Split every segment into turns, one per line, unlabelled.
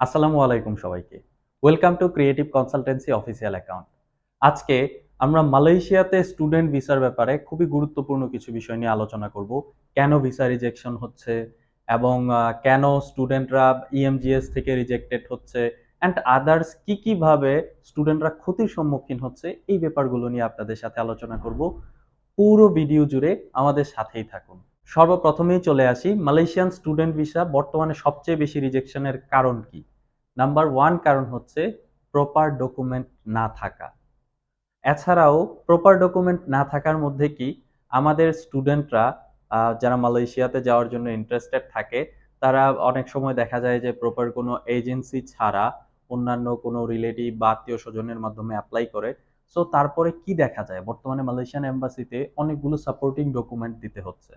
আসসালামু আলাইকুম সবাইকে। Welcome to creative consultancy official account আজকে আমরা মালয়েশিয়াতে স্টুডেন্ট ভিসার ব্যাপারে খুবই গুরুত্বপূর্ণ কিছু বিষয় নিয়ে আলোচনা করব। কেন ভিসা রিজেকশন হচ্ছে এবং কেন স্টুডেন্টরা ইএমজিএস থেকে রিজেক্টেড হচ্ছে অ্যান্ড আদার্স কি কীভাবে স্টুডেন্টরা ক্ষতির সম্মুখীন হচ্ছে এই ব্যাপারগুলো নিয়ে আপনাদের সাথে আলোচনা করব। পুরো ভিডিও জুড়ে আমাদের সাথেই থাকুন। সর্বপ্রথমেই চলে আসি, মালয়েশিয়ান স্টুডেন্ট ভিসা বর্তমানে সবচেয়ে বেশি রিজেকশনের কারণ কি? নাম্বার ওয়ান কারণ হচ্ছে প্রপার ডকুমেন্ট না থাকা। এছাড়াও প্রপার ডকুমেন্ট না থাকার মধ্যে কি আমাদের স্টুডেন্টরা যারা মালয়েশিয়াতে যাওয়ার জন্য ইন্টারেস্টেড থাকে, তারা অনেক সময় দেখা যায় যে প্রপার কোনো এজেন্সি ছাড়া অন্যান্য কোনো রিলেটিভ বা আত্মীয় স্বজনের মাধ্যমে অ্যাপ্লাই করে। সো তারপরে কি দেখা যায়? বর্তমানে মালয়েশিয়ান এম্বাসিতে অনেকগুলো সাপোর্টিং ডকুমেন্ট দিতে হচ্ছে।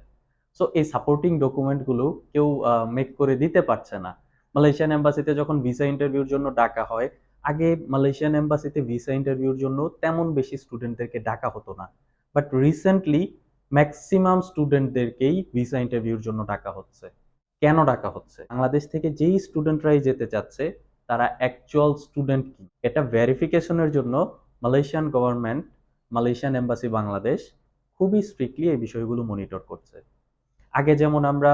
সো এই সাপোর্টিং ডকুমেন্টগুলো কেউ মেক করে দিতে পারছে না। মালয়েশিয়ান এম্বাসিতে যখন ভিসা ইন্টারভিউর জন্য ডাকা হয়, আগে মালয়েশিয়ান এম্বাসিতে ভিসা ইন্টারভিউর জন্য তেমন বেশি স্টুডেন্টদেরকে ডাকা হতো না। বাট রিসেন্টলি ম্যাক্সিমাম স্টুডেন্টদেরকেই ভিসা ইন্টারভিউর জন্য ডাকা হচ্ছে। কেন ডাকা হচ্ছে? বাংলাদেশ থেকে যেই স্টুডেন্টরাই যেতে চাচ্ছে, তারা অ্যাকচুয়াল স্টুডেন্ট কি? এটা ভেরিফিকেশনের জন্য Malaysian government Malaysian embassy Bangladesh খুবই স্ট্রিক্টলি এই বিষয়গুলো মনিটর করছে। আগে যেমন আমরা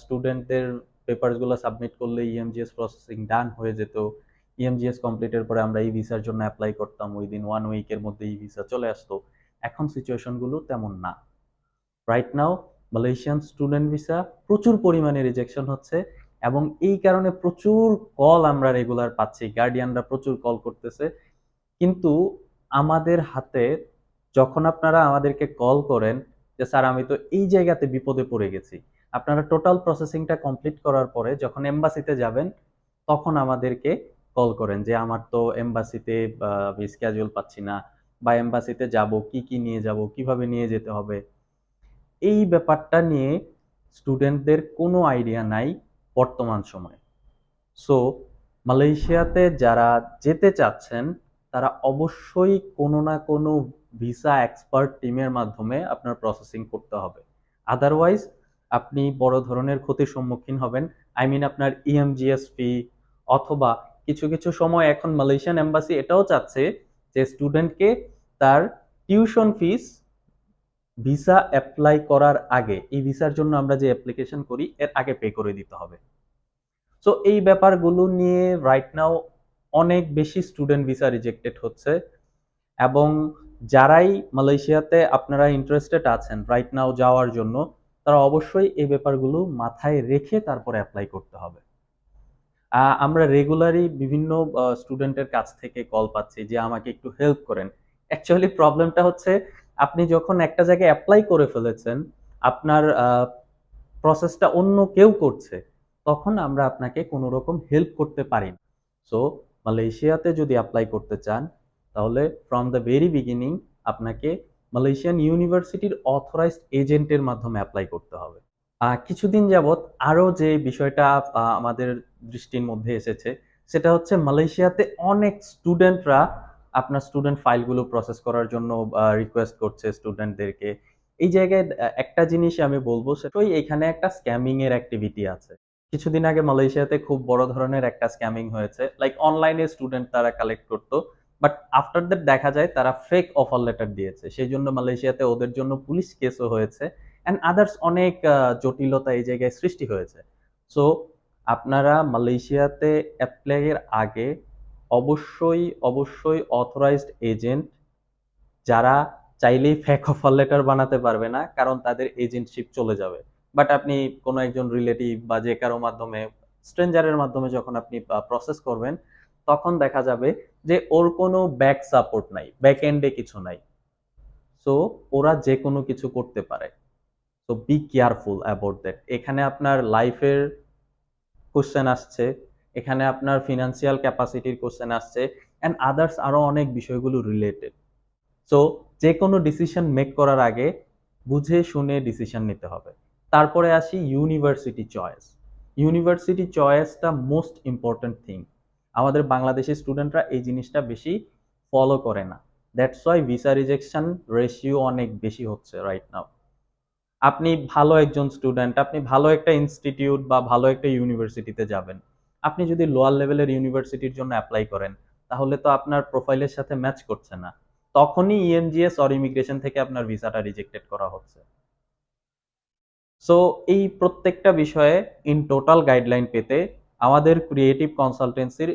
স্টুডেন্টদের পেপারসগুলো সাবমিট করলে E ইএমজিএস প্রসেসিং ডান হয়ে যেত। E ইএমজিএস কমপ্লিটের পরে আমরা এই ভিসার জন্য অ্যাপ্লাই করতাম। উইদিন ওয়ান উইকের মধ্যে এই ভিসা চলে আসতো। এখন সিচুয়েশনগুলো তেমন না। Right now Malaysian student visa প্রচুর পরিমাণে রিজেকশন হচ্ছে এবং এই কারণে প্রচুর কল আমরা রেগুলার পাচ্ছি। গার্ডিয়ানরা প্রচুর কল করতেছে। কিন্তু আমাদের হাতে যখন আপনারা আমাদেরকে কল করেন যে, স্যার, আমি তো এই জায়গাতে বিপদে পড়ে গেছি। আপনারা টোটাল প্রসেসিংটা কমপ্লিট করার পরে যখন এম্বাসিতে যাবেন, তখন আমাদেরকে কল করেন যে, আমার তো এম্বাসিতে স্ক্যাজুয়াল পাচ্ছি না বা এম্বাসিতে যাব, কি কি নিয়ে যাব, কীভাবে নিয়ে যেতে হবে? এই ব্যাপারটা নিয়ে স্টুডেন্টদের কোনো আইডিয়া নাই বর্তমান সময়ে। সো মালয়েশিয়াতে যারা যেতে চাচ্ছেন, তারা অবশ্যই কোনো না কোনো ভিসা এক্সপার্ট টিমের মাধ্যমে আপনার প্রসেসিং করতে হবে। আদারওয়াইজ আপনি বড় ধরনের ক্ষতির সম্মুখীন হবেন। আই মিন আপনার E ইএমজিএস ফি অথবা কিছু কিছু সময় এখন মালয়েশিয়ান এম্বাসি এটাও চাচ্ছে যে স্টুডেন্টকে তার টিউশন ফিস ভিসা অ্যাপ্লাই করার আগে, এই ভিসার জন্য আমরা যে অ্যাপ্লিকেশন করি, এর আগে পে করে দিতে হবে। সো এই ব্যাপারগুলো নিয়ে রাইট নাও অনেক বেশি স্টুডেন্ট ভিসা রিজেক্টেড হচ্ছে এবং যারাই মালয়েশিয়াতে আপনারা ইন্টারেস্টেড আছেন রাইট নাও যাওয়ার জন্য তারা অবশ্যই এই ব্যাপারগুলো মাথায় রেখে তারপরে অ্যাপ্লাই করতে হবে। আমরা রেগুলারই বিভিন্ন স্টুডেন্টের কাছ থেকে কল পাচ্ছি যে আমাকে একটু হেল্প করেন। অ্যাকচুয়ালি প্রবলেমটা হচ্ছে, আপনি যখন একটা জায়গায় অ্যাপ্লাই করে ফেলেছেন, আপনার প্রসেসটা অন্য কেউ করছে, তখন আমরা আপনাকে কোনো রকম হেল্প করতে পারি না। সো মালয়েশিয়াতে যদি অ্যাপ্লাই করতে চান, তাহলে ফ্রম দ্য ভেরি বিগিনিং আপনাকে মালয়েশিয়ান ইউনিভার্সিটির অথরাইজড এজেন্টের মাধ্যমে অ্যাপ্লাই করতে হবে। কিছুদিন যাবত আরও যে বিষয়টা আমাদের দৃষ্টির মধ্যে এসেছে, সেটা হচ্ছে মালয়েশিয়াতে অনেক স্টুডেন্টরা আপনার স্টুডেন্ট ফাইলগুলো প্রসেস করার জন্য রিকোয়েস্ট করছে স্টুডেন্টদেরকে এই জায়গায় একটা জিনিস আমি বলব, সেটাই এখানে একটা স্ক্যামিং এর অ্যাক্টিভিটি আছে। কিছুদিন আগে মালয়েশিয়াতে খুব বড় ধরনের একটা স্ক্যামিং হয়েছে। লাইক অনলাইনে স্টুডেন্ট তারা কালেক্ট করতো। বাট আফটার দ্যাট দেখা যায় তারা ফেক অফার লেটার দিয়েছে। সেই জন্য মালয়েশিয়াতে ওদের জন্য পুলিশ কেসও হয়েছে। অ্যান্ড আদার্স অনেক জটিলতা এই জায়গায় সৃষ্টি হয়েছে। সো আপনারা মালয়েশিয়াতে অ্যাপ্লাইয়ের আগে অবশ্যই অবশ্যই অথরাইজড এজেন্ট যারা চাইলেই ফেক অফার লেটার বানাতে পারবে না, কারণ তাদের এজেন্টশিপ চলে যাবে। বাট আপনি কোনো একজন রিলেটিভ বা যে কারও মাধ্যমে স্ট্রেঞ্জারের মাধ্যমে যখন আপনি প্রসেস করবেন তখন দেখা যাবে যে ওর কোনো ব্যাক সাপোর্ট নাই ব্যাক এন্ডে কিছু নাই। সো ওরা যে কোনো কিছু করতে পারে। So be careful about that এখানে আপনার লাইফের কোশ্চেন আসছে, এখানে আপনার ফিনান্সিয়াল ক্যাপাসিটির কোশ্চেন আসছে অ্যান্ড আদার্স আরও অনেক বিষয়গুলো রিলেটেড সো যে কোনো ডিসিশন মেক করার আগে বুঝে শুনে ডিসিশন নিতে হবে। তারপরে আসি ইউনিভার্সিটি চয়েস ইউনিভার্সিটি চয়েসটা মোস্ট ইম্পর্ট্যান্ট থিং আমাদের বাংলাদেশি স্টুডেন্টরা এই জিনিসটা বেশি ফলো করে না। That's why visa rejection ratio অনেক বেশি হচ্ছে রাইট নাও আপনি ভালো একজন স্টুডেন্ট আপনি ভালো একটা ইনস্টিটিউট বা ভালো একটা ইউনিভার্সিটিতে যাবেন। আপনি যদি লোয়ার লেভেলের ইউনিভার্সিটির জন্য অ্যাপ্লাই করেন, তাহলে তো আপনার প্রোফাইলের সাথে ম্যাচ করছে না। তখনই ইএমজিএস অর ইমিগ্রেশন থেকে আপনার ভিসাটা রিজেক্টেড করা হচ্ছে। সো এই প্রত্যেকটা বিষয়ে ইন টোটাল গাইডলাইন পেতে আমাদের ক্রিয়েটিভ কনসালটেন্সির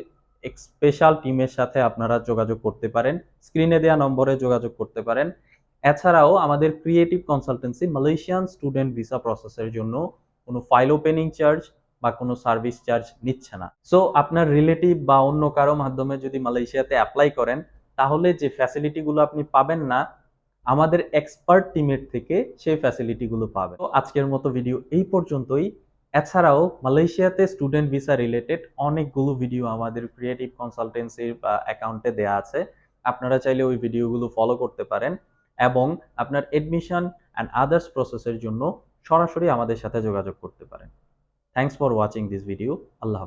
স্পেশাল টিমের সাথে আপনারা যোগাযোগ করতে পারেন। স্ক্রিনে দেওয়া নম্বরে যোগাযোগ করতে পারেন। এছাড়াও আমাদের creative consultancy Malaysian student visa প্রসেসের জন্য কোনো ফাইল ওপেনিং চার্জ বা কোনো সার্ভিস চার্জ নিচ্ছে না। সো আপনার রিলেটিভ বা অন্য কারও মাধ্যমে যদি মালয়েশিয়াতে অ্যাপ্লাই করেন, তাহলে যে ফ্যাসিলিটিগুলো আপনি পাবেন না, আমাদের এক্সপার্ট টিমের থেকে সেই ফ্যাসিলিটিগুলো পাবেন তো আজকের মতো ভিডিও এই পর্যন্তই। এছাড়াও মালয়েশিয়াতে স্টুডেন্ট ভিসা রিলেটেড অনেকগুলো ভিডিও আমাদের ক্রিয়েটিভ কনসালটেন্সির অ্যাকাউন্টে দেওয়া আছে। আপনারা চাইলে ওই ভিডিওগুলো ফলো করতে পারেন এবং আপনার এডমিশন অ্যান্ড আদার্স প্রসেসের জন্য সরাসরি আমাদের সাথে যোগাযোগ করতে পারেন। Thanks for watching this video Allah